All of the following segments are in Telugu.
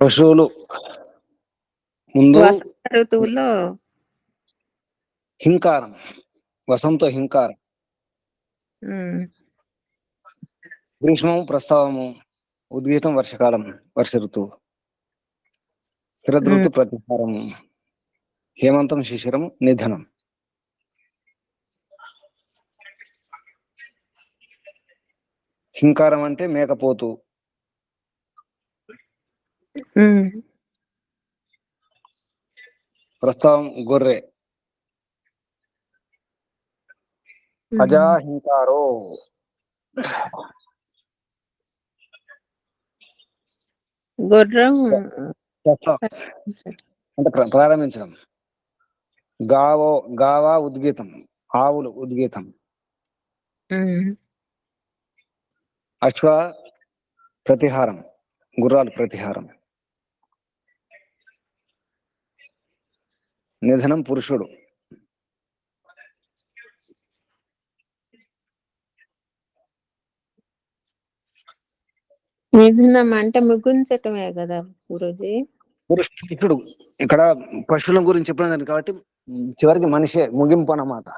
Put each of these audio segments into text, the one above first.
పశువులు ముందు ఋతువులో హింకారం వసంత హింకారం. గ్రీష్మము ప్రస్తావము ఉద్గీతం వర్షకాలం వర్ష ఋతువు శరదృతు ప్రతిహారము హేమంతం శిశిరం నిధనం. హింకారం అంటే మేకపోతు ఉమ్, ప్రస్తావం గొర్రె. ఉమ్. అజా హింకారో గుర్రం అంటే ప్ర- ప్రారంభించడం. గావో గావా ఉద్గీతం. ఆవులు ఉద్గీతం. అశ్వ ప్రతిహారం. గుర్రాలు ప్రతిహారం. నిధనం పురుషుడు. మిథునం అంటే ముగించటమే కదా గురుజీ? పురుషుడు. ఇక్కడ పశువుల గురించి చెప్పినది కాబట్టి చివరికి మనిషే ముగింపు అన్నమాట.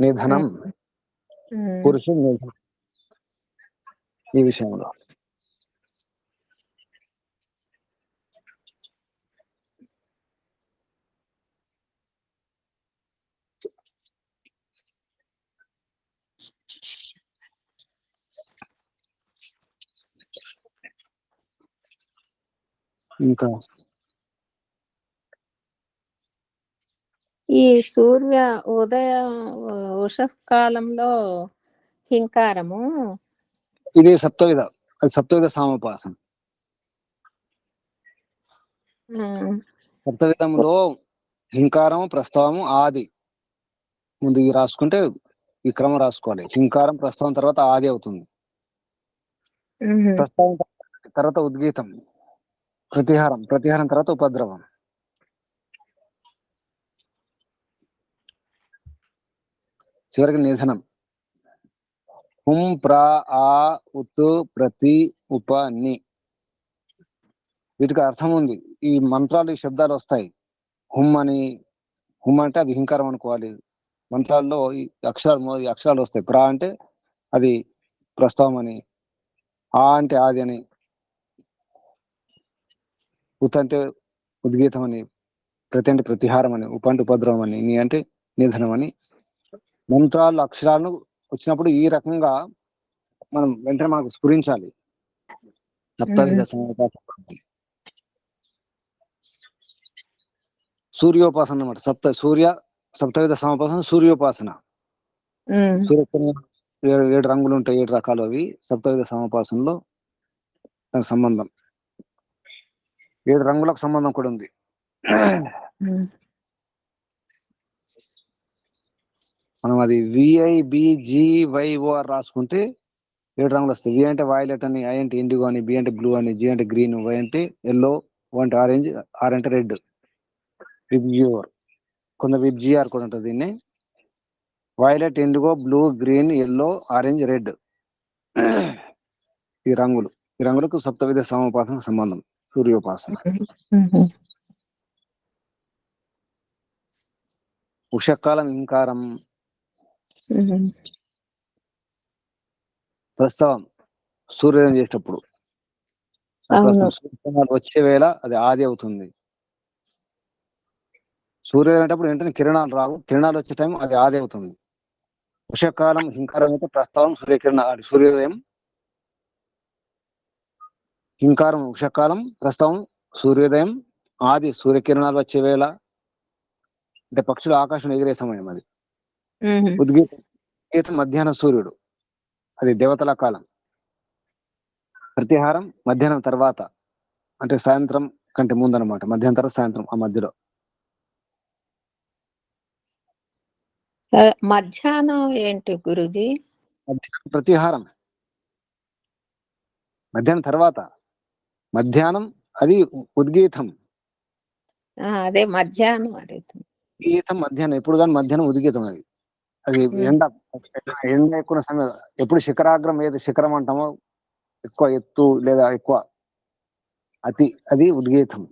నిధనం. పురుషుడు నిధనం. ఈ విషయంలో. ఇంకా ఈ సూర్య ఉదయ ఉషకాలంలో హింకారము. ఇది సప్తవిధ అది సప్తవిధ సామోపాసన. ఉమ్, సప్తవిధములో హింకారం ప్రస్తావము ఆది. ముందు ఇవి రాసుకుంటే ఈ క్రమం రాసుకోవాలి. హింకారం ప్రస్తావం తర్వాత ఆది అవుతుంది. ప్రస్తావం తర్వాత ఉద్గీతం. ప్రతిహారం ప్రతిహారం తర్వాత ఉపద్రవం. చివరికి నిధనం. హుం ప్రా ఆ ఉత్ ప్రతి ఉప ని. వీటికి అర్థం ఉంది. ఈ మంత్రాలు ఈ శబ్దాలు వస్తాయి. హుమ్ అని హుమ్ అంటే అది హింకారం అనుకోవాలి. మంత్రాల్లో ఈ అక్షరాలు ఈ అక్షరాలు వస్తాయి. ప్రా అంటే అది ప్రస్తావం అని ఆ అంటే ఆది అని. ఉత్ అంటే ఉద్గీతం అని ప్రతి అంటే ప్రతిహారం అని ఉప అంటే ఉపద్రవం అని ని అంటే నిధనం అని మంత్రాలు అక్షరాలను వచ్చినప్పుడు ఈ రకంగా మనం వెంటనే మనకు స్ఫురించాలి. సూర్యోపాసన అన్నమాట. సప్త సూర్య సప్తవిధ సమాపాసన సూర్యోపాసన. ఏడు ఏడు రంగులు ఉంటాయి ఏడు రకాలు అవి. సప్తవిధ సమాపాసనలో దానికి సంబంధం. ఏడు రంగులకు సంబంధం కూడా ఉంది. మనం అది విఐబిజివైఓఆర్ రాసుకుంటే ఏడు రంగులు వస్తాయి. వి అంటే వైలెట్ అని ఐ అంటే ఇండిగో అని బి అంటే బ్లూ అని జి అంటే గ్రీన్ వై అంటే ఎల్లో అంటే ఆరెంజ్ ఆర్ అంటే రెడ్ విబ్జిఓర్ కొంత విబ్జిఆర్ కూడా ఉంటుంది దీన్ని. Violet indigo blue green yellow orange red ఈ రంగులు ఈ రంగులకు సప్తవిధ సముపాసన సంబంధం. సూర్యోపాసన ఉషకాలం ఇంకారం ప్రస్తావం సూర్యోదయం చేసేటప్పుడు వచ్చే వేళ అది ఆది అవుతుంది. సూర్యోదయం అనేటప్పుడు వెంటనే కిరణాలు రావు. కిరణాలు వచ్చే టైం అది ఆది అవుతుంది. ఉషకాలం హింకారం అయితే ప్రస్తావం సూర్యకిరణ సూర్యోదయం హింకారం ఉషకాలం ప్రస్తావం సూర్యోదయం ఆది సూర్యకిరణాలు వచ్చే వేళ. అంటే పక్షులు ఆకాశం ఎగిరే సమయం అది. ఉద్గీతం మధ్యాహ్న సూర్యుడు. అది దేవతల కాలం. ప్రతిహారం మధ్యాహ్నం తర్వాత. అంటే సాయంత్రం కంటే ముందు అనమాట మధ్యాహ్నం తర్వాత సాయంత్రం ఆ మధ్యలో. మధ్యాహ్నం ఏంటి గురుజీ? ప్రతిహారం. మధ్యాహ్నం తర్వాత. మధ్యాహ్నం అది ఉద్గీతం. అదే మధ్యాహ్నం అడుగుతుంది ఉద్గీతం మధ్యాహ్నం ఎప్పుడు కానీ మధ్యాహ్నం ఉద్గీతం అది. అది. ఎండ ఎండ ఎక్కువ సమయం ఎప్పుడు శిఖరాగ్రం ఏది శిఖరం అంటామో ఎక్కువ ఎత్తు లేదా ఎక్కువ అతి అది ఉద్గీతం.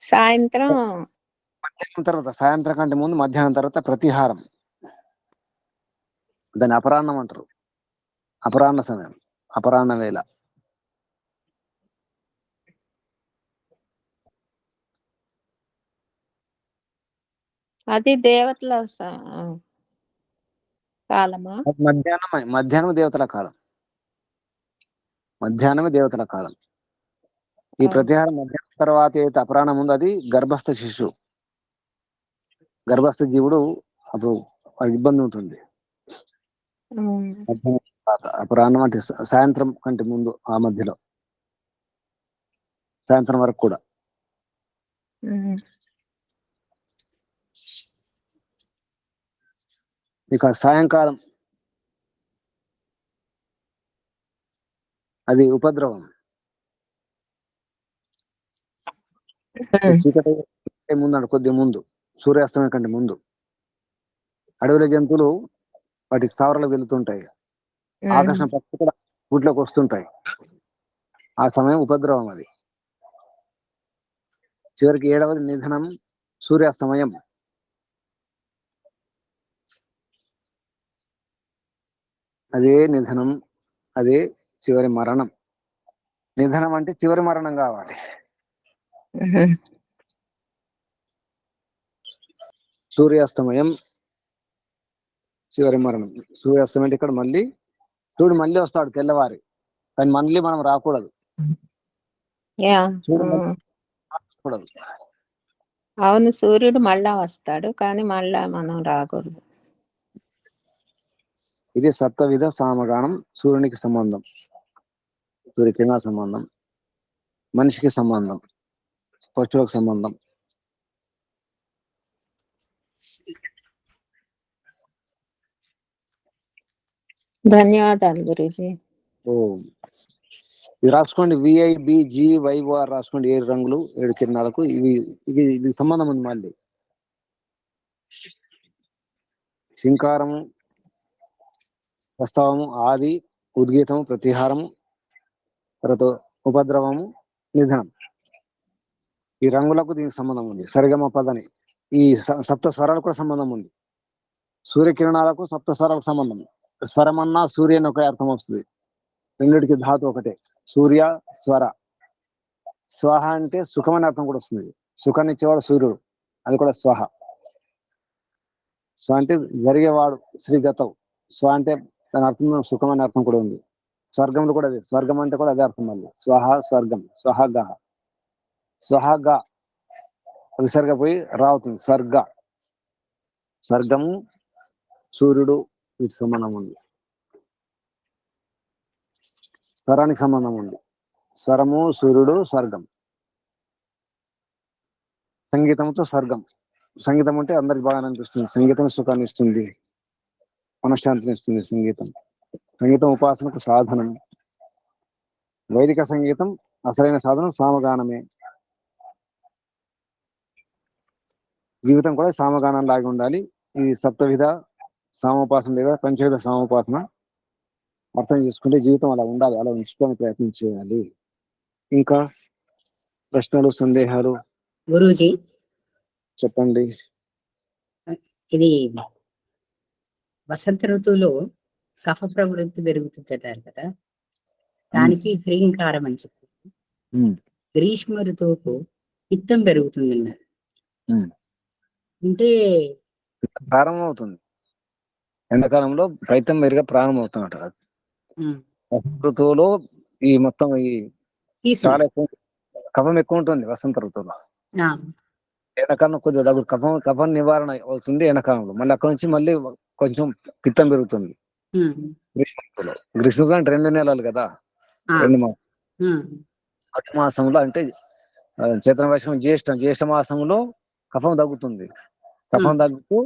సాయంత్రం మధ్యాహ్నం తర్వాత సాయంత్రం కంటే ముందు మధ్యాహ్నం తర్వాత ప్రతిహారం. దాన్ని అపరాహ్నం అంటారు. అపరాహ్న సమయం అపరాహ్న వేళ. అది దేవతల కాలమా? మధ్యాహ్నం మధ్యాహ్నం దేవతల కాలం. మధ్యాహ్నమే దేవతల కాలం. ఈ. ప్రతిహారం మధ్యాహ్నం తర్వాత ఏదైతే అపరాహ్నం ఉందో అది గర్భస్థ శిశువు. గర్భస్థ జీవుడు అప్పుడు ఇబ్బంది ఉంటుంది. అపరాహ్నం అంటే సాయంత్రం కంటే ముందు ఆ మధ్యలో. సాయంత్రం వరకు కూడా. ఇక సాయంకాలం అది ఉపద్రవం. చీకటి ముందు కొద్ది ముందు సూర్యాస్తమయం కంటే ముందు. అడవిలో జంతువులు వాటి స్థావరాలకు వెళుతుంటాయి. ఆకర్షణ పక్షులు కూడా వీటిలోకి వస్తుంటాయి. ఆ సమయం ఉపద్రవం అది. చివరికి ఏడవది నిధనం సూర్యాస్తమయం. అదే నిధనం అదే చివరి మరణం. నిధనం అంటే చివరి మరణం కావాలి. సూర్యాస్తమయం చివరి మరణం. సూర్యాస్తమయం అంటే ఇక్కడ మళ్ళీ సూర్యుడు మళ్ళీ వస్తాడు తెల్లవారి. కానీ మళ్ళీ మనం. రాకూడదు. అవును సూర్యుడు మళ్ళా వస్తాడు కానీ మళ్ళా మనం రాకూడదు. ఇది సప్తవిధ సామగానం సూర్యునికి సంబంధం. సూర్యకిరణ సంబంధం మనిషికి సంబంధం పశువులకు సంబంధం. ధన్యవాదాలు గురూజీ. ఓ. ఇది రాసుకోండి విఐబి జి వైఓఆర్ రాసుకోండి ఏడు రంగులు ఏడు కిరణాలకు. ఇవి ఇది ఇది సంబంధం ఉంది మళ్ళీ. హింకారము ప్రస్తావము ఆది ఉద్గీతము ప్రతిహారము తర్వాత ఉపద్రవము నిధనం. ఈ రంగులకు దీనికి సంబంధం ఉంది. సరిగమ పదని. ఈ స- సప్త స్వరాలకు కూడా సంబంధం ఉంది. సూర్యకిరణాలకు సప్త స్వరాలకు సంబంధం స్వరమన్నా సూర్య అని ఒకే అర్థం వస్తుంది. రెండిటికి ధాతు ఒకటే. సూర్య స్వర. స్వహ అంటే సుఖం అనే అర్థం కూడా వస్తుంది. సుఖాన్ని ఇచ్చేవాడు సూర్యుడు. అది కూడా స్వహ. స్వ అంటే జరిగేవాడు శ్రీగతం స్వ అంటే దాని అర్థం సుఖం అనే అర్థం కూడా ఉంది. స్వర్గంలో కూడా అదే. స్వర్గం అంటే కూడా అదే అర్థం మళ్ళీ. స్వహ స్వర్గం. స్వహగ. స్వహగ. విసర్గ పోయి రావుతుంది. స్వర్గ. స్వర్గము సూర్యుడు వీటి సంబంధం ఉంది. స్వరానికి సంబంధం ఉంది. స్వరము సూర్యుడు స్వర్గం. సంగీతంతో స్వర్గం. సంగీతం అంటే అందరికి బాగా అనిపిస్తుంది. సంగీతం సుఖాన్ని ఇస్తుంది. మనశ్శాంతిని ఇస్తుంది సంగీతం. సంగీతం ఉపాసనకు సాధనం వైదిక సంగీతం అసలైన సాధనం సామగానమే. జీవితం కూడా సామగానం లాగా ఉండాలి. ఈ సప్తవిధ సామోపాసన లేదా పంచవిధ సామోపాసన అర్థం చేసుకుంటే జీవితం అలా ఉండాలి అలా ఉంచుకొని ప్రయత్నం చేయాలి. ఇంకా ప్రశ్నలు సందేహాలు? గురూజీ. చెప్పండి. ఇది వసంత ఋతువులో కఫ ప్రవృత్తి పెరుగుతుంటారు కదా. దానికి హ్రీంకారం అని చెప్పి. గ్రీష్మ ఋతువుకు పిత్తం పెరుగుతుందన్నారు. ఉమ్. అంటే ప్రారంభం అవుతుంది ఎండాకాలంలో రైతం మెరుగా ప్రారంభం అవుతుందట ఉమ్, వసంత ఋతువులో ఈ మొత్తం ఈ తీసుకు చాలా ఎక్కువ కఫం ఎక్కువ ఉంటుంది వసంత ఋతువులో. ఎండాకాలం కొద్దిగా కఫం కఫం నివారణ అవుతుంది ఎండాకాలంలో. మళ్ళీ అక్కడ నుంచి మళ్ళీ కొంచెం పిత్తం పెరుగుతుంది. ఉమ్, గ్రీష్మ ఋతువులో గ్రీష్మ ఋతువు అంటే రెండు నెలలు కదా. రెండు మా ఉమ్, అటు మాసంలో అంటే చైత్ర వైశం జ్యేష్ఠ జ్యేష్ఠ మాసంలో కఫం తగ్గుతుంది. కఫం. తగ్గుతూ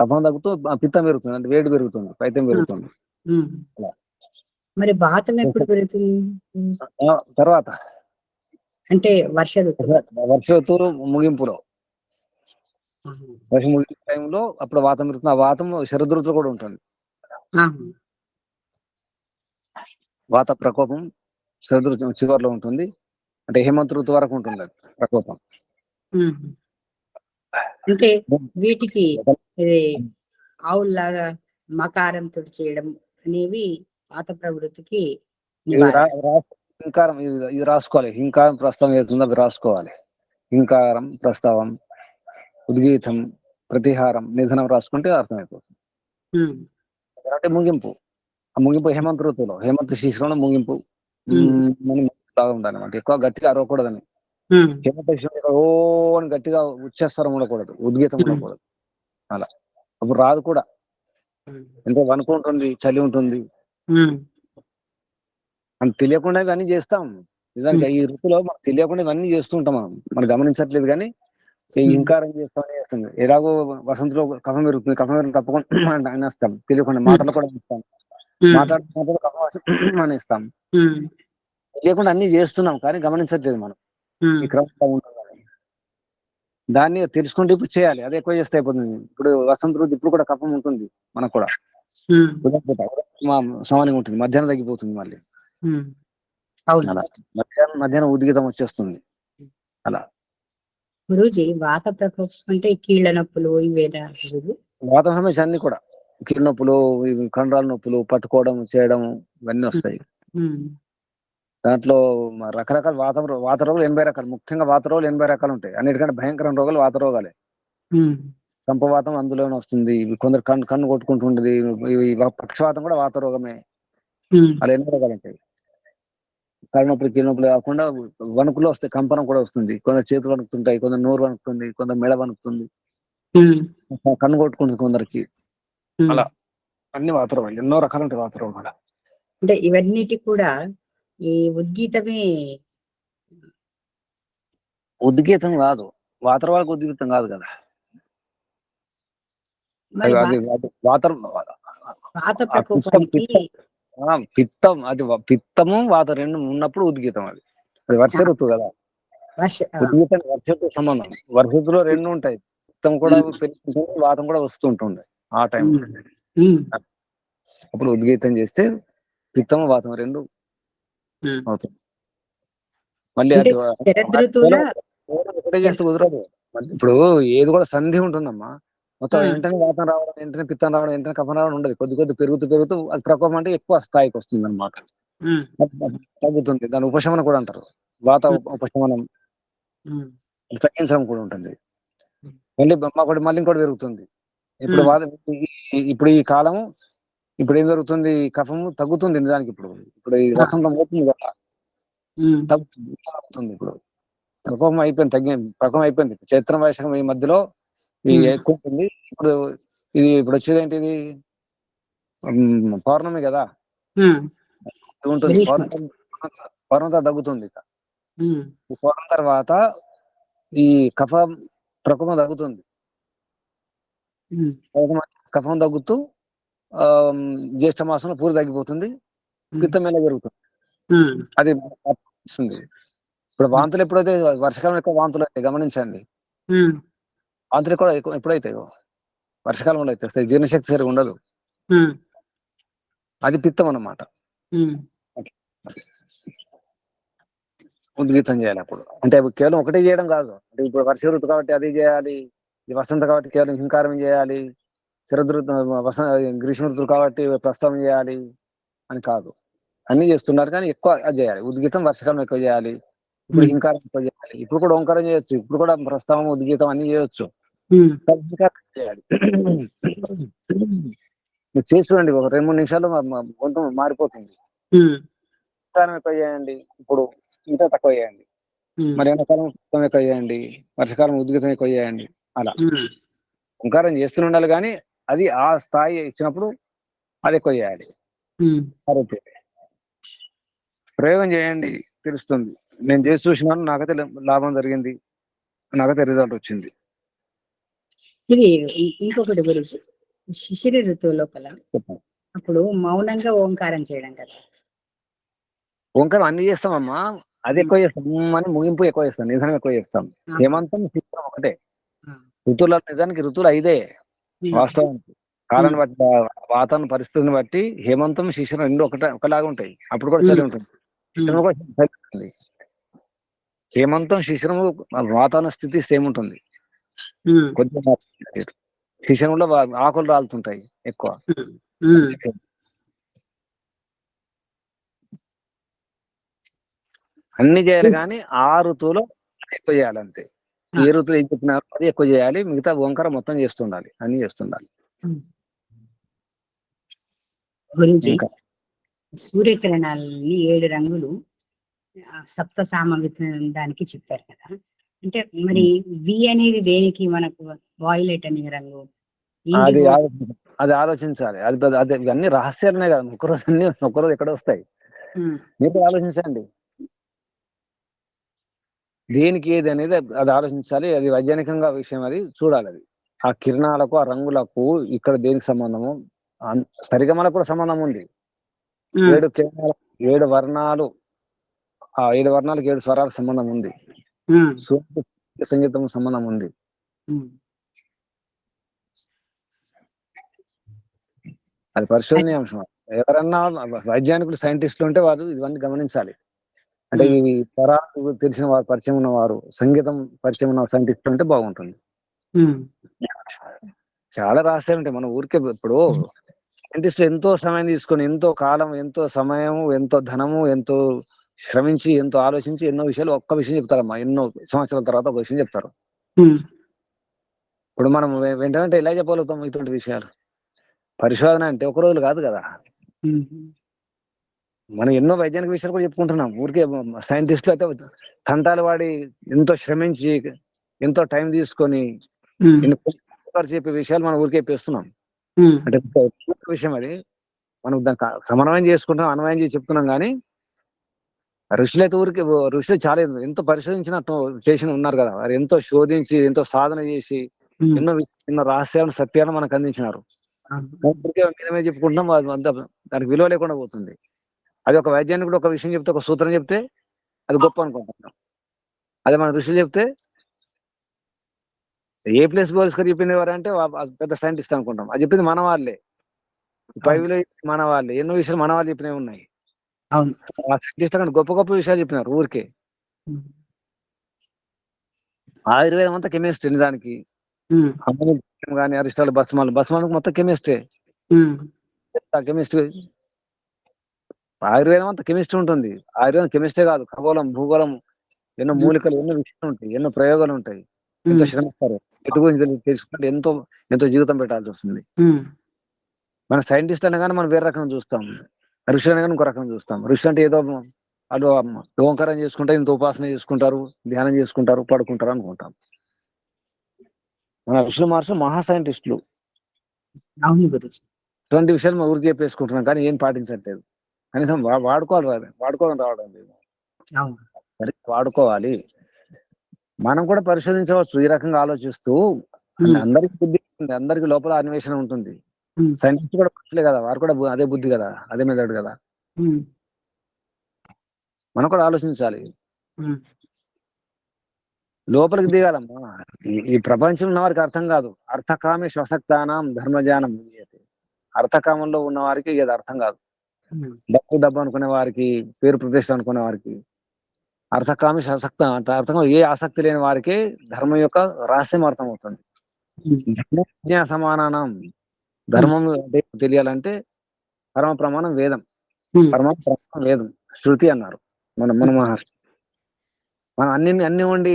కఫం తగ్గుతూ పిత్తం పెరుగుతుంది. అంటే వేడి పెరుగుతుంది పైత్యం పెరుగుతుంది. మరి బాతం ఎప్పుడు పెరుగుతుంది? తర్వాత. అంటే వర్ష ఋతువు. వర్ష ఋతువు ముగింపులో. ముగింపు టైంలో అప్పుడు వాతం పెరుగుతుంది ఆ వాతం శరద్ ఋతువు కూడా ఉంటుంది. వాత ప్రకోపం శరద్ ఋతువు చివరిలో ఉంటుంది. అంటే హేమంత్ ఋతువు వరకు ఉంటుంది ప్రకోపం. అంటే వీటికి ఆవుల్లాగా మకారంతో చేయడం అనేవి పాత ప్రవృత్తికి హింకారం ఇది రాసుకోవాలి. హింకారం ప్రస్తావం ఏతుందో అవి రాసుకోవాలి. హింకారం ప్రస్తావం. ఉద్గీతం ప్రతిహారం నిధనం రాసుకుంటే అర్థమైపోతుంది. అంటే ముగింపు ఆ ముగింపు హేమంత్ ఋతువులో హేమంత్ శిశిరంలో ముగింపు మ్మ్. మ్మ్ అని బాగా ఉండాలి అనమాట ఎక్కువ గట్టిగా అరవకూడదని. హేమంత్ శిశిరంలో ఓ అని గట్టిగా ఉచ్చస్వరం ఉండకూడదు ఉద్గీతం. ఉండకూడదు అలా అప్పుడు రాదు కూడా. అంటే వణుకు ఉంటుంది చలి ఉంటుంది. మనకు తెలియకుండా ఇవన్నీ చేస్తాం నిజానికి ఈ ఋతులో మనకు తెలియకుండా ఇవన్నీ చేస్తుంటాం మనం మనం గమనించట్లేదు కానీ. ఇంకారం చేస్తామని చేస్తుంది. ఎలాగో వసంతలో కఫం పెరుగుతుంది. కఫం పెరుగుతుంది కప్పుకొని అనేస్తాం తెలియకుండా మాటలు కూడా ఇస్తాం. మాట్లాడుతున్నప్పుడు కఫం అనేస్తాం. తెలియకుండా అన్ని చేస్తున్నాం కానీ గమనించట్లేదు మనం. ఈ క్రమం ఉంటుందని దాన్ని తెలుసుకుంటే ఇప్పుడు చేయాలి. అదే ఎక్కువ చేస్తే అయిపోతుంది. ఇప్పుడు వసంత ఋతు ఇప్పుడు కూడా కఫం ఉంటుంది మనకు కూడా. మా సమానంగా ఉంటుంది. మధ్యాహ్నం తగ్గిపోతుంది మళ్ళీ. అలా. మధ్యాహ్నం మధ్యాహ్నం ఉద్గీతం వచ్చేస్తుంది. గురూజీ వాత ప్రకోపం అంటే కీళ్ళ నొప్పులు ఇవేనా వాత సమస్య అన్ని కూడా. కీళ్ళ నొప్పులు కండరాల నొప్పులు పట్టుకోవడం చేయడం ఇవన్నీ వస్తాయి. దాంట్లో రకరకాల వాత వాత రోగాలు ఎనభై రకాలు. ముఖ్యంగా వాత రోగాలు ఎనభై రకాలు ఉంటాయి. అన్నిటికంటే భయంకరమైన రోగాలు వాత రోగాలే. సంపవాతం అందులోనే వస్తుంది. కొందరు కన్ను కన్ను కొట్టుకుంటుంటది. పక్షవాతం కూడా వాత రోగమే. అలా ఎన్నో రకాలు ఉంటాయి. కాళ్ళ నొప్పులు కీళ్ళ నొప్పులు కాకుండా వణుకులు వస్తాయి కంపనం కూడా వస్తుంది కొందరు చేతులు వణుకుతుంటాయి కొందరు నోరు వణుకుతుంది కొందరు మెడ వణుకుతుంది. కన్ను కొట్టుకుంటుంది కొందరికి. అలా. అన్ని వాత రోగాలు ఎన్నో రకాలు ఉంటాయి వాత రోగాలు అంటే ఇవన్నిటి కూడా ఈ ఉద్గీతమే ఉద్గీతం కాదు వాత రోగాలకు ఉద్గీతం కాదు కదా మరి అది అది వాత వాత ప్రకోపానికి ఆ, పిత్తం అది పిత్తము వాత రెండు ఉన్నప్పుడు ఉద్గీతం అది. అది వర్ష ఋతువు కదా. ఉద్గీతం వర్ష ఋతువు సంబంధం. వర్ష ఋతువులో రెండు ఉంటాయి. పిత్తం కూడా. పెరుగుతుంటుంది వాతం కూడా వస్తుంటుంది ఆ టైం. అప్పుడు ఉద్గీతం చేస్తే పిత్తం వాతం రెండు. అవుతుంది. మళ్ళీ ఒకటే చేస్తే కుదరదు. ఇప్పుడు ఏది కూడా సంధి ఉంటుందమ్మా. మొత్తం. వెంటనే వాతం రావడం వెంటనే పిత్తం రావడం వెంటనే కఫం రావడం ఉండదు. కొద్ది కొద్ది పెరుగుతూ పెరుగుతూ అది ప్రకోపం అంటే ఎక్కువ స్థాయికి వస్తుంది అనమాట. తగ్గుతుంది. దాని ఉపశమనం కూడా అంటారు. వాత ఉప- ఉపశమనం. తగ్గించడం కూడా ఉంటుంది. మళ్ళీ ఒకటి మళ్ళీ ఇంకోటి పెరుగుతుంది. ఇప్పుడు ఇప్పుడు ఈ కాలం ఇప్పుడు ఏం జరుగుతుంది? కఫము తగ్గుతుంది నిజానికి ఇప్పుడు. ఇప్పుడు ఈ. వసంతం అవుతుంది కదా. తగ్గుతుంది ఇప్పుడు. ప్రకోపం అయిపోయింది తగ్గి ప్రకోపం అయిపోయింది. చైత్రం వైశాఖం ఈ మధ్యలో ఇది. ఎక్కువ ఉంటుంది ఇప్పుడు ఇది ఇప్పుడు వచ్చేది ఏంటిది ఉమ్, పౌర్ణమి కదా. ఇది ఉంటుంది. పౌర్ణమి తర్వాత తగ్గుతుంది ఇక పౌర్ణం తర్వాత ఈ కఫం ప్రకోపం తగ్గుతుంది. కఫం- తగ్గుతూ ఆ జ్యేష్ఠ మాసంలో పూర్తి తగ్గిపోతుంది పిత్తం మీద పెరుగుతుంది. అది ఇప్పుడు వాంతులు ఎప్పుడైతే వర్షకాలం ఎక్కువ వాంతులు అయితే గమనించండి. వాంతులు ఎక్కువ ఎక్కువ- ఎప్పుడైతే వర్షకాలంలో అయితే వస్తాయి. జీర్ణశక్తి సరిగా ఉండదు. అది పిత్తం అన్నమాట. ఉద్గీతం చేయాలి అప్పుడు. అంటే కేవలం ఒకటే చేయడం కాదు. అంటే ఇప్పుడు వర్ష ఋతు కాబట్టి అది చేయాలి. ఇది వసంత కాబట్టి కేవలం హింకారం చేయాలి. శరద్ ఋతు వస గ్రీష్మ ఋతువు కాబట్టి ప్రస్తావన చేయాలి అని కాదు. అన్ని చేస్తున్నారు కానీ ఎక్కువ అది చేయాలి. ఉద్గీతం వర్షకాలం ఎక్కువ చేయాలి. ఇప్పుడు. హింకారం ఎక్కువ చేయాలి. ఇప్పుడు కూడా ఓంకారం చేయొచ్చు. ఇప్పుడు కూడా ప్రస్తావం ఉద్గీతం అన్ని చేయొచ్చు. చేయాలి మీరు చేసి చూడండి ఒక రెండు మూడు నిమిషాలు గొంతు మారిపోతుంది. హింకారం ఎక్కువ చేయండి. ఇప్పుడు ఇంకా తక్కువ చేయండి. మరి ఎండాకాలం ఉద్గీతం ఎక్కువ చేయండి. వర్షకాలం ఉద్గీతం ఎక్కువ చేయండి. ఉమ్. ఓంకారం చేస్తూనే ఉండాలి కానీ అది ఆ స్థాయి ఇచ్చినప్పుడు అది ఎక్కువ చేయాలి. ప్రయోగం చేయండి. తెలుస్తుంది. నేను చేసి చూసినాను. నాకైతే లాభం జరిగింది. నాకైతే రిజల్ట్ వచ్చింది. ఇది ఇంకొకటి గురించి. శిశిర ఋతువు లోపల అప్పుడు మౌనంగా ఓంకారం చేయడం కదా. ఓంకారం అన్ని చేస్తామమ్మా. అది ఎక్కువ చేస్తాం. అని ముగింపు ఎక్కువ చేస్తాం. నిజానం ఎక్కువ చేస్తాం. హేమంతం శీతం ఒకటే. ఋతువుల నిజానికి ఋతువులు ఐదే. వాస్తవానికి. కాలాన్ని బట్టి వాతావరణ పరిస్థితిని బట్టి హేమంతం శిశిరం రెండు ఒకటే ఒకలాగా ఉంటాయి. అప్పుడు కూడా చలి. ఉంటుంది. హేమంతం శిశిరము వాతావరణ స్థితి సేమ్ ఉంటుంది. శిశిరంలో వా- ఆకులు రాలుతుంటాయి ఎక్కువ. అన్ని చేయాలి కానీ ఆ ఋతువులో ఎక్కువ చేయాలి అంతే. ఏ ఋతువు ఏం చెప్పినారో అది ఎక్కువ చేయాలి. మిగతా ఓంకారం మొత్తం చేస్తుండాలి. అన్ని చేస్తుండాలి. సూర్యకిరణాలని ఏడు రంగులు సప్త దానికి చెప్పారు కదా. అంటే మరి వి అనేది దేనికి మనకు వాయిలెట్ అనే రంగు? అది. అది ఆలోచించాలి. అది అది ఇవన్నీ రహస్యాలు ఉన్నాయి కదా ఒక్కరోజు అన్ని ఒక్కరోజు ఎక్కడ వస్తాయి? మీరు ఆలోచించండి. దేనికి ఏది అనేది అది ఆలోచించాలి. అది వైజ్ఞానికంగా విషయం అది. చూడాలి అది. ఆ కిరణాలకు ఆ రంగులకు ఇక్కడ దేనికి సంబంధము? సరిగమలకు కూడా సంబంధం ఉంది. ఏడు కిరణాలు ఏడు వర్ణాలు. ఆ ఏడు వర్ణాలకు ఏడు స్వరాలకు సంబంధం ఉంది. సూర్య సంగీతం సంబంధం ఉంది. అది పరిశోధనీయ అంశం ఎవరన్నా వైజ్ఞానికులు సైంటిస్టులు ఉంటే వారు ఇవన్నీ గమనించాలి. అంటే. ఇవి స్వరాలు తెలిసిన వారు పరిచయం ఉన్నవారు సంగీతం పరిచయం ఉన్న సైంటిస్టులు ఉంటే బాగుంటుంది. చాలా ఉంటాయి. మన ఊరికే ఇప్పుడు సైంటిస్ట్ ఎంతో సమయం తీసుకొని ఎంతో కాలం ఎంతో సమయం ఎంతో ధనము ఎంతో శ్రమించి ఎంతో ఆలోచించి ఎన్నో విషయాలు ఒక్క విషయం చెప్తారమ్మా. ఎన్నో సంవత్సరాల తర్వాత ఒక విషయం చెప్తారు. ఇప్పుడు మనం వెంట వెంట ఎలా చెప్పగలుగుతాం ఇటువంటి విషయాలు? పరిశోధన అంటే ఒక రోజులు కాదు కదా. మనం ఎన్నో వైజ్ఞానిక విషయాలు కూడా చెప్పుకుంటున్నాం. ఊరికే సైంటిస్టులు అయితే తంటాలు వాడి ఎంతో శ్రమించి ఎంతో టైం తీసుకొని కోట్లు చెప్పే విషయాలు మనం ఊరికే చెప్పేస్తున్నాం. ఉమ్, అంటే విషయం అది. మనం దాన్ని క- సమన్వయం చేసుకుంటాం అన్వయం చేసి చెప్తున్నాం కానీ ఋషులైతే ఊరికి ఋషులు చాలా ఎంతో పరిశోధించినట్టు చేసిన ఉన్నారు కదా. వారు ఎంతో శోధించి ఎంతో సాధన చేసి ఎన్నో ఎన్నో రహస్యాలను సత్యాలను మనకు అందించినారు. మీద చెప్పుకుంటున్నాం అంత దానికి విలువ లేకుండా పోతుంది. అది ఒక వైజ్ఞానికుడు ఒక విషయం చెప్తే ఒక సూత్రం చెప్తే అది గొప్ప అనుకుంటున్నాం. అదే మన ఋషులు చెప్తే ఏ ప్లేస్ పోలీస్కర్ చెప్పింది ఎవరంటే పెద్ద సైంటిస్ట్ అనుకుంటాం. అది చెప్పింది మన వాళ్ళే పైవిలో మన వాళ్ళే ఎన్నో విషయాలు మన వాళ్ళు చెప్పినవి ఉన్నాయి. అవును. ఆ గొప్ప గొప్ప విషయాలు చెప్పినారు ఊరికే. ఆయుర్వేదం అంతా కెమిస్ట్రీ నిజానికి. కానీ అరిస్టాల్ బస్మాలు బస్మాలకు మొత్తం కెమిస్ట్రీ. కెమిస్ట్రీ ఆయుర్వేదం అంతా కెమిస్ట్రీ ఉంటుంది. ఆయుర్వేదం కెమిస్ట్రీ కాదు. ఖగోళం భూగోళం ఎన్నో మూలికలు ఎన్నో విషయాలు ఉంటాయి. ఎన్నో ప్రయోగాలు ఉంటాయి. ఎంతో శ్రమిస్తారు? ఎటు గురించి తెలు- తెలుసుకుంటే ఎంతో ఎంతో జీవితం పెట్టాల్సి వస్తుంది. మన సైంటిస్ట్ అనగానే మనం వేరే రకం చూస్తాం. ఋషి అనగానే ఇంకో రకం చూస్తాం. ఋషి అంటే ఏదో వాళ్ళు ఓంకారం చేసుకుంటే ఇంత ఉపాసన చేసుకుంటారు ధ్యానం చేసుకుంటారు పడుకుంటారు అనుకుంటాం. మన ఋషులు మహర్షులు మహా సైంటిస్టులు. ఇటువంటి విషయాలు మా ఊరికి చెప్పేసుకుంటున్నాం కానీ ఏం పాటించట్లేదు. కనీసం వాడుకోవాలి వాడుకోవడం రావడం లేదు. వాడుకోవాలి. మనం కూడా పరిశోధించవచ్చు ఈ రకంగా ఆలోచిస్తూ. అందరికి బుద్ధి అందరికి లోపల అన్వేషణ ఉంటుంది. సైంటిస్ట్ కూడా మనుషులే కదా వారు కూడా అదే బుద్ధి కదా అదే మెదడు కదా. మనం కూడా ఆలోచించాలి. లోపలికి దిగాలమ్మా. ఈ- ప్రపంచంలో ఉన్న వారికి అర్థం కాదు. అర్థకామే శ్వసక్తానం ధర్మజానం. అర్థకామంలో ఉన్న వారికి ఇది అర్థం కాదు. డబ్బు డబ్బు అనుకునే వారికి పేరు ప్రతిష్ట అనుకునే వారికి అర్థకామి అంటే. అర్థం ఏ ఆసక్తి లేని వారికి ధర్మం యొక్క రహస్యం అర్థమవుతుంది. ధర్మం విజ్ఞా సమానానం ధర్మం అంటే తెలియాలంటే పరమ ప్రమాణం వేదం. పరమ ప్రమాణం వేదం. శృతి అన్నారు. మన మన మహర్షి. మనం అన్ని అన్ని ఉండి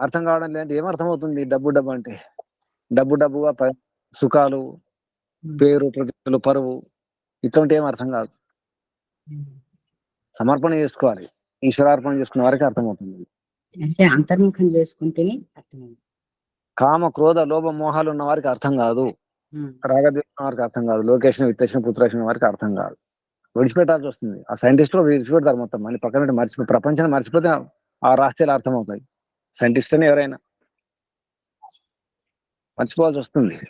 అర్థం కావడం లేదంటే ఏం అర్థమవుతుంది? డబ్బు డబ్బు అంటే. డబ్బు డబ్బుగా సుఖాలు పేరు ప్రతిష్టలు పరువు ఇటువంటి ఏం అర్థం కాదు. సమర్పణ చేసుకోవాలి. ఈశ్వరార్పణ చేసుకున్న వారికి అర్థమవుతుంది. అంటే అంతర్ముఖం చేసుకుంటేనే అర్థమైంది. కామ క్రోధ లోభ మోహాలు ఉన్న వారికి అర్థం కాదు. రాగద్వేషం వారికి అర్థం కాదు. లోకేషన్ విత్తేషన్ పుత్రేషన్ వారికి అర్థం కాదు. విడిచిపెట్టాల్సి వస్తుంది. ఆ సైంటిస్ట్ విడిచిపెడతారు మొత్తం. మళ్ళీ పక్కన పెట్టి మర్చిపో ప్రపంచాన్ని మర్చిపోతే ఆ రహస్యాలు అర్థం అవుతాయి సైంటిస్ట్ అని ఎవరైనా మర్చిపోవాల్సి వస్తుంది.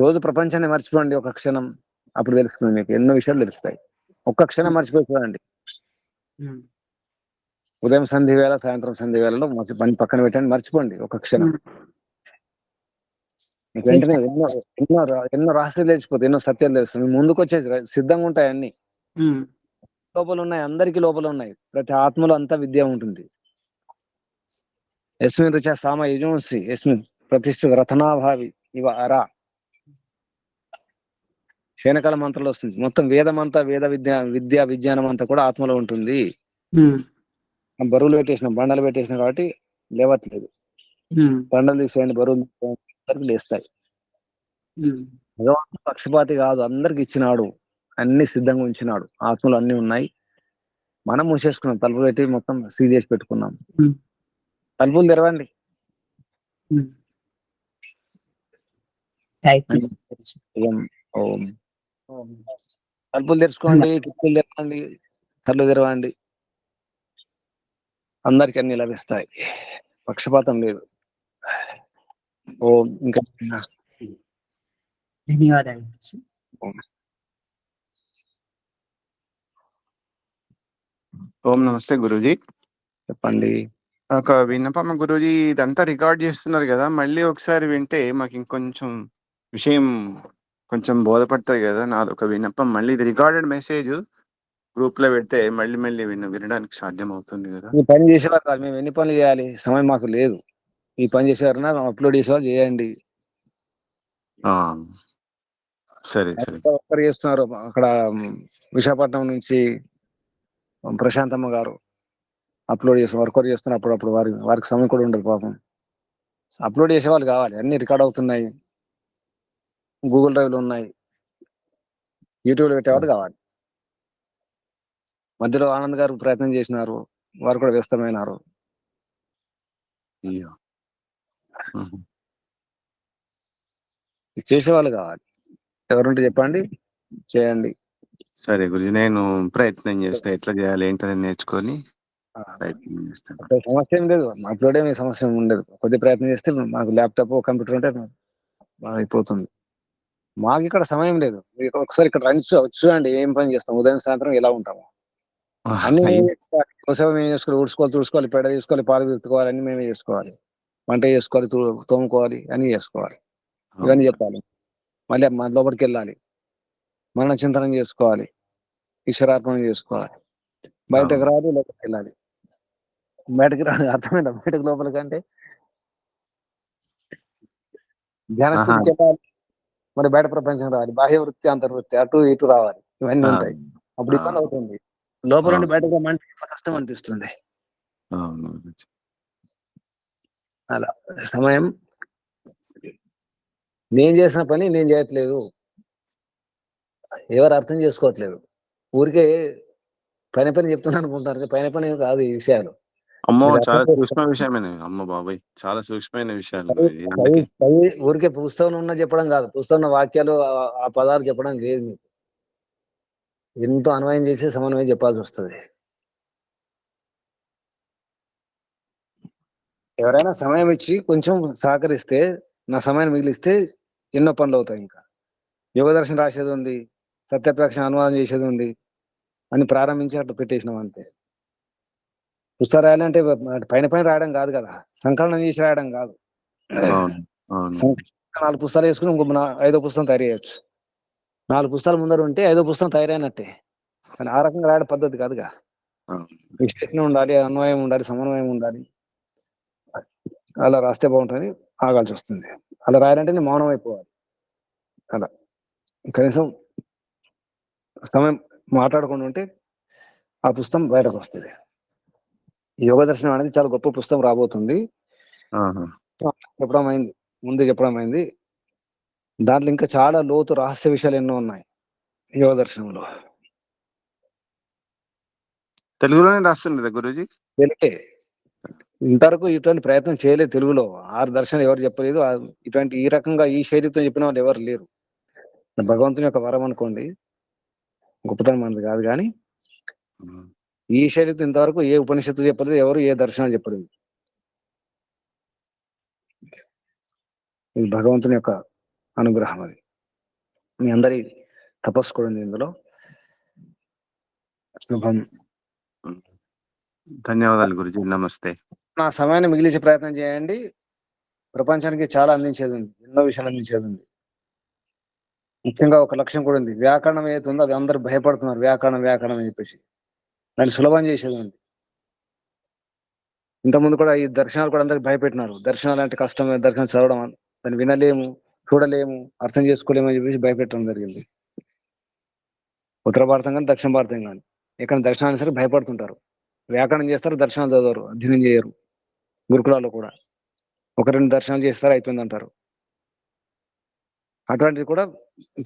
రోజు ప్రపంచాన్ని మర్చిపోండి ఒక క్షణం. అప్పుడు తెలుస్తుంది మీకు. ఎన్నో విషయాలు తెలుస్తాయి. ఒక్క క్షణం మర్చిపోయి చూడండి. ఉదయం సంధి వేళ సాయంత్రం సంధి వేళలో మర్చి- పని పక్కన పెట్టండి. మర్చిపోండి ఒక క్షణం. వెంటనే ఎన్నో ఎన్నో ఎన్నో రహస్యాలు తెలిసిపోతాయి ఎన్నో సత్యాలు తెలుస్తాయి. మీ ముందుకు వచ్చేసి సిద్ధంగా ఉంటాయి అన్ని. లోపల ఉన్నాయి అందరికీ లోపల ఉన్నాయి ప్రతి ఆత్మలో అంతా విద్య ఉంటుంది. యస్మిన్ రుచ సామ యజుంశ్రీ యస్మిన్ ప్రతిష్ఠిత రతనాభావి ఇవ అరా. శేనకాల మంత్రంలో వస్తుంది. మొత్తం వేదం అంతా వేద విద్య విద్యా విజ్ఞానం అంతా కూడా ఆత్మలో ఉంటుంది. బరువులు పెట్టేసిన బండలు పెట్టేసిన కాబట్టి లేవట్లేదు. బండలు తీసేయండి బరువులు అందరికీ లేస్తాయి. భగవంతుడు పక్షపాతి కాదు అందరికి ఇచ్చినాడు. అన్ని సిద్ధంగా ఉంచినాడు. ఆత్మలు అన్ని ఉన్నాయి. మనం మూసేసుకున్నాం. తలుపు పెట్టి మొత్తం సీల్ చేసి పెట్టుకున్నాం. తలుపులు తెరవండి. తలుపులు తెరుచుకోండి కిటికీలు తెరవండి తలుపు తెరవండి. అందరికి అన్ని లభిస్తాయి. పక్షపాతం లేదు. ఓం ఇంకా ధన్యవాదాలు. ఓం నమస్తే గురూజీ. చెప్పండి. ఒక విన్నపం గురూజీ ఇదంతా రికార్డ్ చేస్తున్నారు కదా మళ్ళీ ఒకసారి వింటే మాకు ఇంకొంచెం విషయం కొంచెం బోధపడుతుంది కదా నాది ఒక విన్నపం. మళ్ళీ ఇది రికార్డెడ్ మెసేజ్ గ్రూప్లో పెడితే మళ్ళీ మళ్ళీ విన వినడానికి సాధ్యం అవుతుంది కదా. ఈ పని చేసేవారు కాదు మేము ఎన్ని పనులు చేయాలి? సమయం మాకు లేదు. ఈ పని చేసేవారన్నా అప్లోడ్ చేసేవారు చేయండి. ఆ, సరే సరే. ఒక్కరు చేస్తున్నారు అక్కడ విశాఖపట్నం నుంచి ప్రశాంతమ్మ గారు అప్లోడ్ చేసిన వర్కర్ చేస్తున్నారు. అప్పుడప్పుడు వారి వారికి సమయం కూడా ఉండదు పాపం. అప్లోడ్ చేసే వాళ్ళు కావాలి. అన్ని రికార్డ్ అవుతున్నాయి. గూగుల్ డ్రైవ్లో ఉన్నాయి. యూట్యూబ్లో పెట్టేవాళ్ళు కావాలి. మధ్యలో ఆనంద్ గారు ప్రయత్నం చేసినారు. వారు కూడా వ్యస్తమైనారు. చేసేవాళ్ళు కావాలి. ఎవరుంటే చెప్పండి. చేయండి. సరే గురూజీ నేను ప్రయత్నం చేస్తా. ఎట్లా చేయాలి ఏంటని నేర్చుకొని ప్రయత్నం చేస్తాను. సమస్య ఏం లేదు. అప్లోడ్ ఏమి సమస్య ఉండదు. కొద్ది ప్రయత్నం చేస్తే మాకు ల్యాప్టాప్ కంప్యూటర్ ఉంటే అయిపోతుంది మాకు ఇక్కడ సమయం లేదు. మీరు ఒకసారి ఇక్కడ రండి చూ- చూడండి ఏం పని చేస్తాం. ఉదయం సాయంత్రం ఎలా ఉంటాము. అన్ని. కోసం మేము చేసుకోవాలి ఊడ్చుకోవాలి తుడుచుకోవాలి పెడ తీసుకోవాలి పాలు తీసుకోవాలి అన్ని మేమే చేసుకోవాలి. వంట చేసుకోవాలి తోముకోవాలి అన్ని చేసుకోవాలి ఇవన్నీ చెప్పాలి. మళ్ళీ మన లోపలికి వెళ్ళాలి. మన చింతనం చేసుకోవాలి. ఈశ్వరార్పణ చేసుకోవాలి. బయటకు. రాదు లోపలికి వెళ్ళాలి. బయటకు రాదు అర్థమైందా? బయటకు లోపలికి అంటే ధ్యాన. స్థితికి వెళ్ళాలి మరి బయట ప్రపంచం రావాలి. బాహ్య వృత్తి అంతర్వృత్తి అటు ఇటు రావాలి. ఇవన్నీ ఉంటాయి. అప్పుడు ఇబ్బంది. అవుతుంది. లోపల నుండి. బయటకు రమ్మంటే కష్టం అనిపిస్తుంది. అలా. సమయం. నేను చేసిన పని నేను చేయట్లేదు. ఎవరు అర్థం చేసుకోవట్లేదు. ఊరికే పని పని చెప్తున్నాను అనుకుంటారు పైన పని కాదు ఈ విషయాలు. అమ్మో చాలా సూక్ష్మ విషయమే అమ్మ బాబాయ్ చాలా సూక్ష్మమైన విషయాలు ఊరికే పుస్తకం ఉన్న చెప్పడం కాదు. పుస్తకం వాక్యాలు ఆ- ఆ పదాలు చెప్పడం లేదు మీకు. ఎంతో అన్వయం చేసి సమన్వయం చెప్పాల్సి వస్తుంది. ఎవరైనా సమయం ఇచ్చి కొంచెం సహకరిస్తే నా సమయాన్ని మిగిలిస్తే ఎన్నో పనులు అవుతాయి ఇంకా. యోగదర్శనం రాసేది ఉంది సత్యప్రక్ష అనువాదం చేసేది ఉంది అని ప్రారంభించి అట్లా పెట్టేసినాం అంతే. పుస్తకం రాయాలంటే పైన పైన రాయడం కాదు కదా సంకలనం చేసి రాయడం కాదు. నాలుగు పుస్తకాలు వేసుకుని ఇంకో ఐదో పుస్తకం తయారు చేయొచ్చు. నాలుగు పుస్తకాలు ముందర ఉంటే ఐదో పుస్తకం తయారైనట్టే. కానీ ఆ రకంగా రాయడం పద్ధతి కాదుగా. విశ్లేషణ ఉండాలి అన్వయం ఉండాలి సమన్వయం ఉండాలి. అలా రాస్తే బాగుంటుంది ఆగాల్సి వస్తుంది. అలా రాయాలంటే నేను మౌనం అయిపోవాలి. అలా. కనీసం సమయం మాట్లాడకుండా ఉంటే ఆ పుస్తకం బయటకు వస్తుంది. యోగ దర్శనం అనేది చాలా గొప్ప పుస్తకం రాబోతుంది. చెప్పడం అయింది. ముందు చెప్పడం అయింది. దాంట్లో ఇంకా చాలా లోతు రహస్య విషయాలు ఎన్నో ఉన్నాయి యోగ దర్శనంలో. తెలుగులోనే రాస్తుండదా గురూజీ? తెలుగే. ఇంతవరకు ఇటువంటి ప్రయత్నం చేయలేదు తెలుగులో. ఆరు దర్శనం ఎవరు చెప్పలేదు. ఇటువంటి ఈ రకంగా ఈ శైలితో చెప్పిన వాళ్ళు ఎవరు లేరు. భగవంతుని యొక్క వరం అనుకోండి. గొప్పతనం మనది కాదు కానీ ఈ శైలితో ఇంతవరకు ఏ ఉపనిషత్తు చెప్పలేదు ఎవరు ఏ దర్శనం చెప్పలేదు. ఇది భగవంతుని యొక్క అనుగ్రహం అది. మీ అందరి తపస్సు కూడా ఉంది ఇందులో. శుభం. ధన్యవాదాలు గురుజీ. నమస్తే. నా సమయాన్ని మిగిలించే ప్రయత్నం చేయండి. ప్రపంచానికి చాలా అందించేది ఉంది ఎన్నో విషయాలు అందించేది ఉంది ముఖ్యంగా ఒక లక్ష్యం కూడా ఉంది. వ్యాకరణం ఏదైతే ఉందో అది అందరూ భయపడుతున్నారు. వ్యాకరణం వ్యాకరణం అని చెప్పేసి. దాన్ని సులభం చేసేది ఉంది ఇంతకుముందు కూడా ఈ దర్శనాలు కూడా అందరికి భయపెట్టినారు. దర్శనాలు అంటే కష్టమే దర్శనం చదవడం దాన్ని వినలేము చూడలేము అర్థం చేసుకోలేము అని చెప్పేసి భయపెట్టడం జరిగింది. ఉత్తర భారతం కానీ దక్షిణ భారతం కానీ ఇక్కడ దర్శనాలు సరే భయపడుతుంటారు. వ్యాకరణం చేస్తారు దర్శనాలు చదవరు. అధ్యయనం చేయరు. గురుకులాల్లో కూడా. ఒక రెండు దర్శనాలు చేస్తారు అయిపోయింది అంటారు అటువంటిది కూడా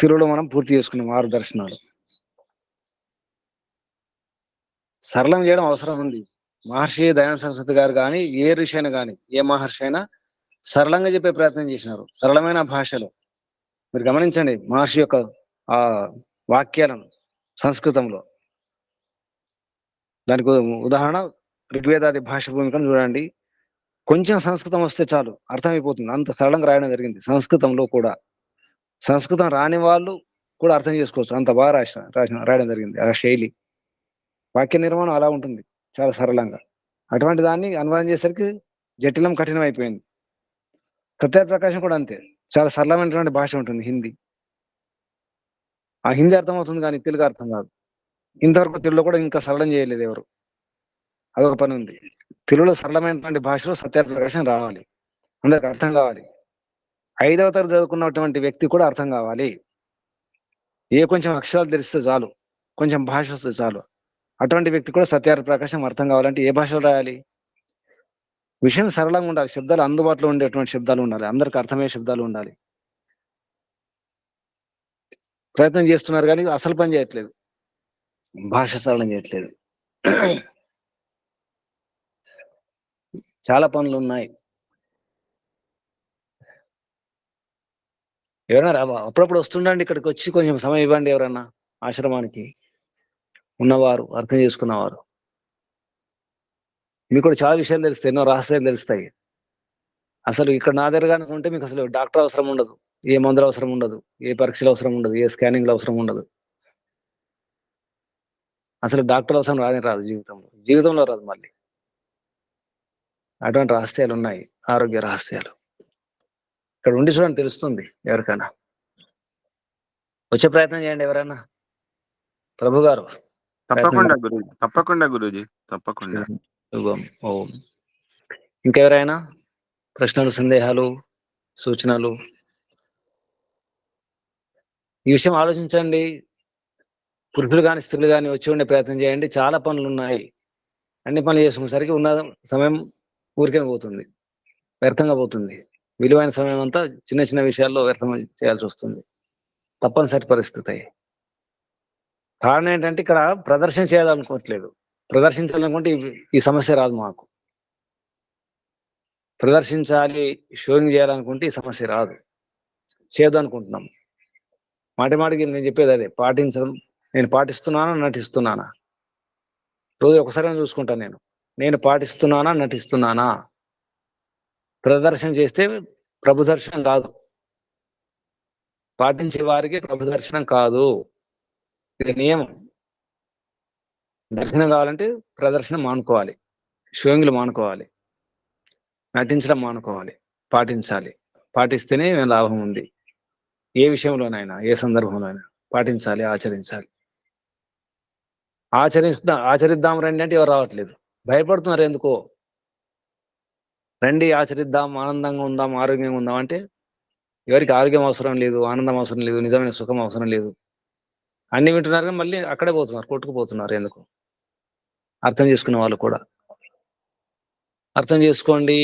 తెలుగులో మనం పూర్తి చేసుకున్నాం ఆరు దర్శనాలు. సరళం చేయడం అవసరం ఉంది. మహర్షి దయాన సరస్వతి గారు కానీ ఏ ఋషి అయినా కానీ ఏ మహర్షి అయినా సరళంగా చెప్పే ప్రయత్నం చేసినారు. సరళమైన భాషలో. మీరు గమనించండి మహర్షి యొక్క ఆ వాక్యాలను సంస్కృతంలో. దానికి ఉదాహరణ ఋగ్వేదాది భాష భూమికను చూడండి. కొంచెం సంస్కృతం వస్తే చాలు. అర్థమైపోతుంది. అంత సరళంగా రాయడం జరిగింది. సంస్కృతంలో కూడా. సంస్కృతం రాని వాళ్ళు కూడా అర్థం చేసుకోవచ్చు. అంత బాగా రాసిన రాసిన రాయడం జరిగింది. ఆ శైలి. వాక్య నిర్మాణం అలా ఉంటుంది. చాలా సరళంగా. అటువంటి దాన్ని అనువాదం చేసరికి జటిలం కఠినం అయిపోయింది ప్రకాశం కూడా అంతే. చాలా సరళమైనటువంటి భాష ఉంటుంది హిందీ. ఆ హిందీ అర్థమవుతుంది కానీ తెలుగు అర్థం కాదు. ఇంతవరకు తెలుగులో కూడా ఇంకా సరళం చేయలేదు ఎవరు. అదొక పని ఉంది తెలుగులో సరళమైనటువంటి భాషలో సత్యప్రకాశం రావాలి. అందరికి అర్థం కావాలి. ఐదవ తరగతి చదువుకున్నటువంటి వ్యక్తి కూడా అర్థం కావాలి. ఏ కొంచెం అక్షరాలు తెలిస్తే చాలు. కొంచెం భాష వస్తే చాలు. అటువంటి వ్యక్తి కూడా సత్యార్థ ప్రకాశం అర్థం కావాలంటే ఏ భాషలో రాయాలి? విషయం సరళంగా ఉండాలి. శబ్దాలు అందుబాటులో ఉండేటువంటి శబ్దాలు ఉండాలి. అందరికి అర్థమయ్యే శబ్దాలు ఉండాలి. ప్రయత్నం చేస్తున్నారు కానీ అసలు పని చేయట్లేదు. భాష సరళం చేయట్లేదు. చాలా పనులు ఉన్నాయి ఎవరైనా రా అప్పుడప్పుడు వస్తుండండి ఇక్కడికి వచ్చి కొంచెం సమయం ఇవ్వండి ఎవరన్నా ఆశ్రమానికి. ఉన్నవారు అర్థం చేసుకున్నవారు. మీకు కూడా చాలా విషయాలు తెలుస్తాయి ఎన్నో రహస్యాలు తెలుస్తాయి. అసలు ఇక్కడ నా దగ్గర ఉంటే మీకు అసలు డాక్టర్ అవసరం ఉండదు ఏ మందులు అవసరం ఉండదు ఏ పరీక్షలు అవసరం ఉండదు ఏ స్కానింగ్లు అవసరం ఉండదు. అసలు డాక్టర్ అవసరం రాని రాదు జీవితంలో. జీవితంలో రాదు మళ్ళీ. అటువంటి రహస్యాలు ఉన్నాయి. ఆరోగ్య రహస్యాలు. ఇక్కడ ఉండి చూడండి తెలుస్తుంది ఎవరికైనా. వచ్చే ప్రయత్నం చేయండి ఎవరైనా. ప్రభు గారు తప్పకుండా గురు తప్పకుండా గురూజీ తప్పకుండా. ఓం ఇంకెవరైనా ప్రశ్నలు సందేహాలు సూచనలు? ఈ విషయం ఆలోచించండి. పురుషులు కానీ స్త్రీలు కానీ వచ్చి ఉండే ప్రయత్నం చేయండి. చాలా పనులు ఉన్నాయి. అన్ని పనులు చేసుకునేసరికి ఉన్న సమయం ఊరికే పోతుంది. వ్యర్థంగా పోతుంది. విలువైన సమయం అంతా చిన్న చిన్న విషయాల్లో వ్యర్థం చేయాల్సి వస్తుంది. తప్పనిసరి పరిస్థితి. కారణం ఏంటంటే ఇక్కడ ప్రదర్శన చేయాలనుకోవట్లేదు. ప్రదర్శించాలనుకుంటే ఈ- సమస్య రాదు మాకు. ప్రదర్శించాలి షోయింగ్ చేయాలనుకుంటే ఈ సమస్య రాదు. చేద్దామనుకుంటున్నాం మాటి మాటికి నేను చెప్పేది అదే పాటించడం నేను పాటిస్తున్నానా నటిస్తున్నానా? రోజు ఒకసారి చూసుకుంటాను నేను. నేను పాటిస్తున్నానా నటిస్తున్నానా? ప్రదర్శన చేస్తే ప్రభు దర్శనం కాదు. పాటించే వారికి ప్రభు దర్శనం కాదు. ఇది నియమం. దర్శనం కావాలంటే ప్రదర్శన మానుకోవాలి. షోయింగ్లు మానుకోవాలి. నటించడం మానుకోవాలి. పాటించాలి. పాటిస్తేనే లాభం ఉంది. ఏ విషయంలోనైనా ఏ సందర్భంలోనైనా పాటించాలి ఆచరించాలి. ఆచరిస్తా ఆచరిద్దాం రండి అంటే ఎవరు రావట్లేదు. భయపడుతున్నారు ఎందుకో? రండి ఆచరిద్దాం ఆనందంగా ఉందాం ఆరోగ్యంగా ఉందాం అంటే ఎవరికి ఆరోగ్యం అవసరం లేదు ఆనందం అవసరం లేదు నిజమైన సుఖం అవసరం లేదు. అన్ని వింటున్నారు కానీ మళ్ళీ అక్కడే పోతున్నారు కొట్టుకుపోతున్నారు ఎందుకు? అర్థం చేసుకునే వాళ్ళు కూడా. అర్థం చేసుకోండి.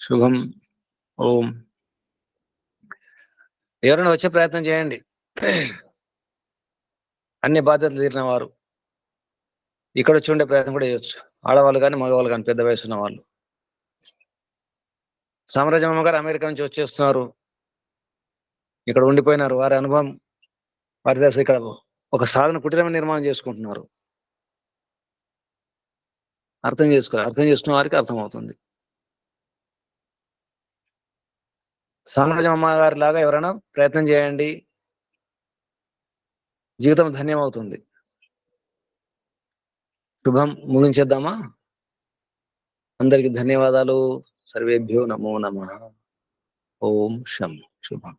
శుభం ఓం. ఎవరైనా వచ్చే ప్రయత్నం చేయండి. అన్ని బాధ్యతలు తీరిన వారు ఇక్కడ వచ్చి ఉండే ప్రయత్నం కూడా చేయొచ్చు. ఆడవాళ్ళు కానీ మగవాళ్ళు కానీ పెద్ద వయసు ఉన్న వాళ్ళు. సామ్రాజ్యమ్మ గారు అమెరికా నుంచి వచ్చేస్తున్నారు. ఇక్కడ ఉండిపోయినారు. వారి అనుభవం వారి దశ ఇక్కడ ఒక సాధన కుటీరం నిర్మాణం చేసుకుంటున్నారు. అర్థం చేసుకోవాలి అర్థం చేసుకున్న వారికి అర్థమవుతుంది. సామ్రాజ్యం అమ్మగారి లాగా ఎవరైనా ప్రయత్నం చేయండి. జీవితం ధన్యమవుతుంది. శుభం ముగించేద్దామా? అందరికి ధన్యవాదాలు. సర్వేభ్యో నమో నమ. ఓం శం. శుభం.